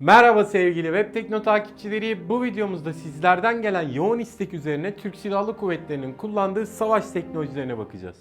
Merhaba sevgili Web Tekno takipçileri. Bu videomuzda sizlerden gelen yoğun istek üzerine Türk Silahlı Kuvvetleri'nin kullandığı savaş teknolojilerine bakacağız.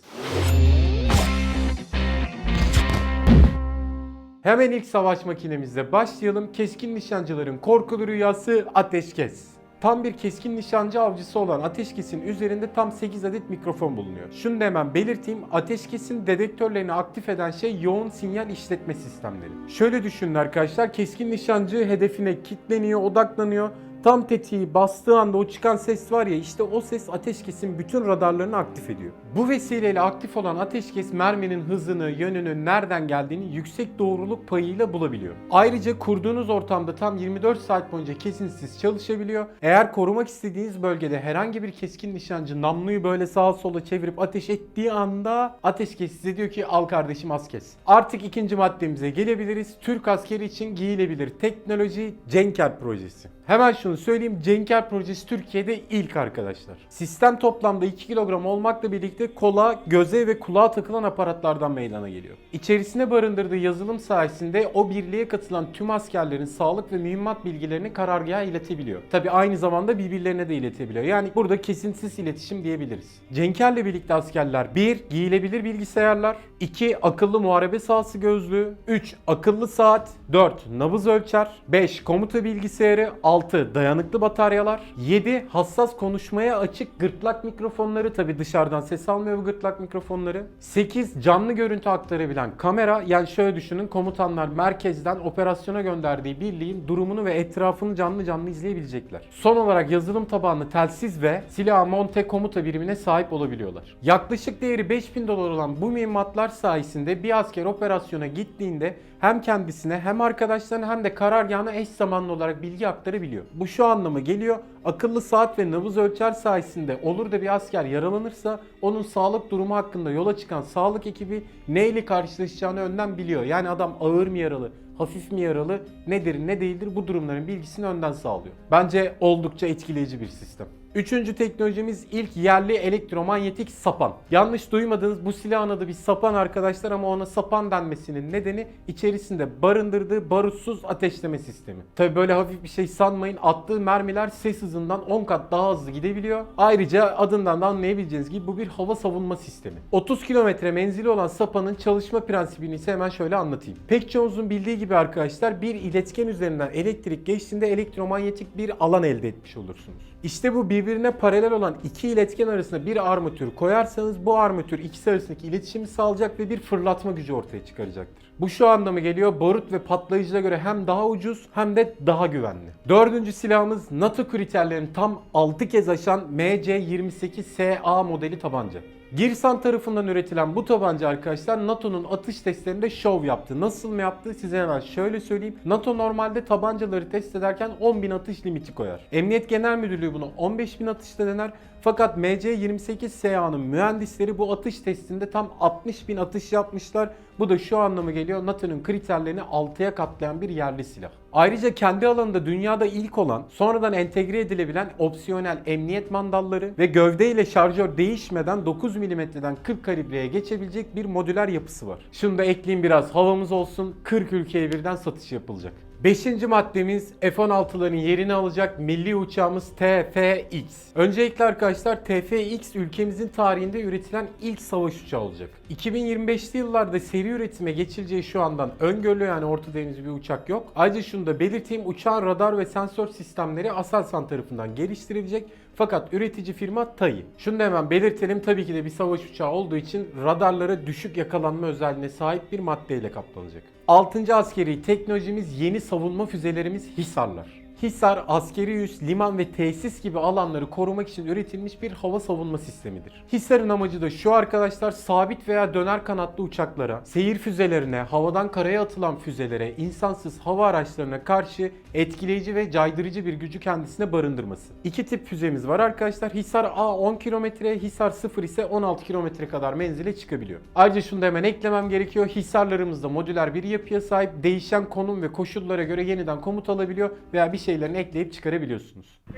Hemen ilk savaş makinemizle başlayalım. Keskin nişancıların korkulu rüyası ateşkes. Tam bir keskin nişancı avcısı olan Ateşkes'in üzerinde tam 8 adet mikrofon bulunuyor. Şunu da hemen belirteyim. Ateşkes'in dedektörlerini aktif eden şey yoğun sinyal işletme sistemleri. Şöyle düşünün arkadaşlar. Keskin nişancı hedefine kitleniyor, odaklanıyor. Tam tetiği bastığı anda o çıkan ses var ya işte o ses ateşkesin bütün radarlarını aktif ediyor. Bu vesileyle aktif olan ateşkes merminin hızını, yönünü, nereden geldiğini yüksek doğruluk payıyla bulabiliyor. Ayrıca kurduğunuz ortamda tam 24 saat boyunca kesintisiz çalışabiliyor. Eğer korumak istediğiniz bölgede herhangi bir keskin nişancı namluyu böyle sağa sola çevirip ateş ettiği anda ateşkes size diyor ki al kardeşim az kes. Artık ikinci maddemize gelebiliriz. Türk askeri için giyilebilir teknoloji Cenker projesi. Hemen şunu söyleyeyim. Cenker projesi Türkiye'de ilk arkadaşlar. Sistem toplamda 2 kilogram olmakla birlikte kola, göze ve kulağa takılan aparatlardan meydana geliyor. İçerisine barındırdığı yazılım sayesinde o birliğe katılan tüm askerlerin sağlık ve mühimmat bilgilerini karargaha iletebiliyor. Tabi aynı zamanda birbirlerine de iletebiliyor. Yani burada kesintisiz iletişim diyebiliriz. Cenker'le birlikte askerler 1. Giyilebilir bilgisayarlar 2. Akıllı muharebe sahası gözlüğü 3. Akıllı saat 4. Nabız ölçer 5. Komuta bilgisayarı 6. Dayanıklı bataryalar 7. Hassas konuşmaya açık gırtlak mikrofonları tabi dışarıdan ses almıyor bu gırtlak mikrofonları 8. Canlı görüntü aktarabilen kamera yani şöyle düşünün komutanlar merkezden operasyona gönderdiği birliğin durumunu ve etrafını canlı canlı izleyebilecekler. Son olarak yazılım tabanlı telsiz ve silah monte komuta birimine sahip olabiliyorlar. Yaklaşık değeri 5000 dolar olan bu mühimmatlar sayesinde bir asker operasyona gittiğinde hem kendisine hem arkadaşlarına hem de karargahına eş zamanlı olarak bilgi aktarabiliyor. Bu şu anlama geliyor. Akıllı saat ve nabız ölçer sayesinde olur da bir asker yaralanırsa onun sağlık durumu hakkında yola çıkan sağlık ekibi neyle karşılaşacağını önden biliyor. Yani adam ağır mı yaralı, hafif mi yaralı, nedir ne değildir bu durumların bilgisini önden sağlıyor. Bence oldukça etkileyici bir sistem. Üçüncü teknolojimiz ilk yerli elektromanyetik sapan. Yanlış duymadınız bu silahın adı bir sapan arkadaşlar ama ona sapan denmesinin nedeni içerisinde barındırdığı barutsuz ateşleme sistemi. Tabi böyle hafif bir şey sanmayın attığı mermiler ses hızından 10 kat daha hızlı gidebiliyor. Ayrıca adından da anlayabileceğiniz gibi bu bir hava savunma sistemi. 30 kilometre menzili olan sapanın çalışma prensibini ise hemen şöyle anlatayım. Pek çoğunuzun bildiği gibi arkadaşlar bir iletken üzerinden elektrik geçtiğinde elektromanyetik bir alan elde etmiş olursunuz. İşte bu birbirine paralel olan iki iletken arasında bir armatür koyarsanız bu armatür ikisi arasındaki iletişimi sağlayacak ve bir fırlatma gücü ortaya çıkaracaktır. Bu şu anlama geliyor barut ve patlayıcıya göre hem daha ucuz hem de daha güvenli. Dördüncü silahımız NATO kriterlerini tam 6 kez aşan MC-28SA modeli tabanca. Girsan tarafından üretilen bu tabanca arkadaşlar NATO'nun atış testlerinde şov yaptı. Nasıl mı yaptı size hemen şöyle söyleyeyim. NATO normalde tabancaları test ederken 10.000 atış limiti koyar. Emniyet Genel Müdürlüğü bunu 15.000 atışta dener. Fakat MC-28SA'nın mühendisleri bu atış testinde tam 60.000 atış yapmışlar. Bu da şu anlamı geliyor NATO'nun kriterlerini 6'ya katlayan bir yerli silah. Ayrıca kendi alanında dünyada ilk olan, sonradan entegre edilebilen opsiyonel emniyet mandalları ve gövde ile şarjör değişmeden 9 mm'den 40 kalibreye geçebilecek bir modüler yapısı var. Şunu da ekleyeyim biraz havamız olsun 40 ülkeye birden satış yapılacak. Beşinci maddemiz F-16'ların yerini alacak milli uçağımız TFX. Öncelikle arkadaşlar TFX ülkemizin tarihinde üretilen ilk savaş uçağı olacak. 2025'li yıllarda seri üretime geçileceği şu andan öngörülüyor yani ortada henüz bir uçak yok. Ayrıca şunu da belirteyim uçağın radar ve sensör sistemleri Aselsan tarafından geliştirilecek. Fakat üretici firma TAI. Şunu da hemen belirtelim tabii ki de bir savaş uçağı olduğu için radarlara düşük yakalanma özelliğine sahip bir maddeyle kaplanacak. 6. askeri teknolojimiz yeni savunma füzelerimiz Hisarlar. Hisar, askeri üs, liman ve tesis gibi alanları korumak için üretilmiş bir hava savunma sistemidir. Hisar'ın amacı da şu arkadaşlar sabit veya döner kanatlı uçaklara, seyir füzelerine, havadan karaya atılan füzelere, insansız hava araçlarına karşı etkileyici ve caydırıcı bir gücü kendisine barındırması. İki tip füzemiz var arkadaşlar. Hisar A 10 kilometre, Hisar 0 ise 16 kilometre kadar menzile çıkabiliyor. Ayrıca şunu da hemen eklemem gerekiyor. Hisarlarımız da modüler bir yapıya sahip. Değişen konum ve koşullara göre yeniden komut alabiliyor veya bir şeylerini ekleyip çıkarabiliyorsunuz. 3,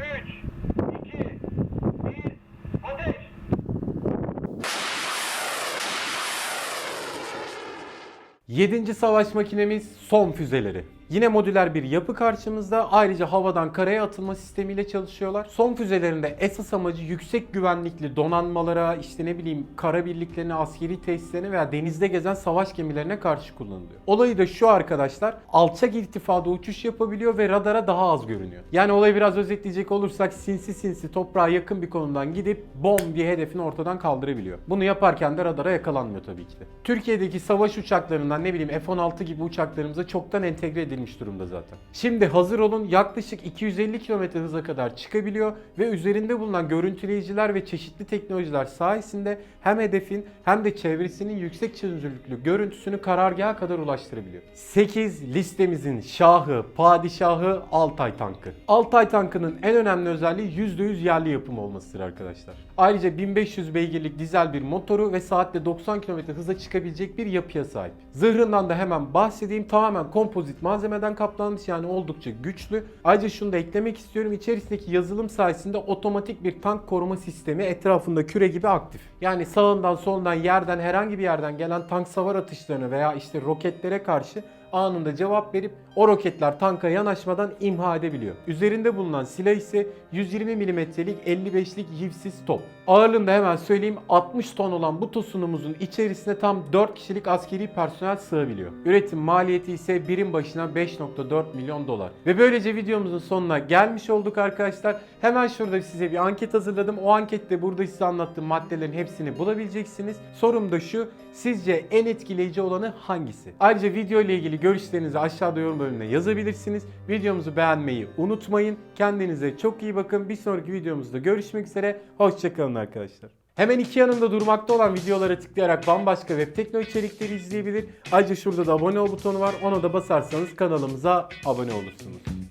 2, 1, ateş! Yedinci savaş makinemiz son füzeleri. Yine modüler bir yapı karşımızda. Ayrıca havadan karaya atılma sistemiyle çalışıyorlar. Son füzelerinde esas amacı yüksek güvenlikli donanmalara, işte ne bileyim kara birliklerine, askeri tesislerine veya denizde gezen savaş gemilerine karşı kullanılıyor. Olayı da şu arkadaşlar. Alçak irtifada uçuş yapabiliyor ve radara daha az görünüyor. Yani olayı biraz özetleyecek olursak sinsi sinsi toprağa yakın bir konumdan gidip bom diye hedefini ortadan kaldırabiliyor. Bunu yaparken de radara yakalanmıyor tabii ki de. Türkiye'deki savaş uçaklarından ne bileyim F-16 gibi uçaklarımıza çoktan entegre edilmiş durumda zaten. Şimdi hazır olun yaklaşık 250 km hıza kadar çıkabiliyor ve üzerinde bulunan görüntüleyiciler ve çeşitli teknolojiler sayesinde hem hedefin hem de çevresinin yüksek çözünürlüklü görüntüsünü karargaha kadar ulaştırabiliyor. 8 listemizin şahı, padişahı Altay tankı. Altay tankının en önemli özelliği %100 yerli yapım olmasıdır arkadaşlar. Ayrıca 1500 beygirlik dizel bir motoru ve saatte 90 km hıza çıkabilecek bir yapıya sahip. Zırhından da hemen bahsedeyim. Tamamen kompozit malzemeden kaplanmış yani oldukça güçlü. Ayrıca şunu da eklemek istiyorum. İçerisindeki yazılım sayesinde otomatik bir tank koruma sistemi etrafında küre gibi aktif. Yani sağından solundan yerden herhangi bir yerden gelen tank savar atışlarına veya işte roketlere karşı anında cevap verip o roketler tanka yanaşmadan imha edebiliyor. Üzerinde bulunan silah ise 120 mm'lik 55'lik yivsiz top. Ağırlığında hemen söyleyeyim 60 ton olan bu tosunumuzun içerisine tam 4 kişilik askeri personel sığabiliyor. Üretim maliyeti ise birim başına 5.4 milyon dolar. Ve böylece videomuzun sonuna gelmiş olduk arkadaşlar. Hemen şurada size bir anket hazırladım. O ankette burada size anlattığım maddelerin hepsini bulabileceksiniz. Sorum da şu. Sizce en etkileyici olanı hangisi? Ayrıca video ile ilgili görüşlerinizi aşağıda yorum bölümüne yazabilirsiniz. Videomuzu beğenmeyi unutmayın. Kendinize çok iyi bakın. Bir sonraki videomuzda görüşmek üzere. Hoşçakalın arkadaşlar. Hemen iki yanında durmakta olan videolara tıklayarak bambaşka web tekno içerikleri izleyebilir. Ayrıca şurada da abone ol butonu var. Ona da basarsanız kanalımıza abone olursunuz.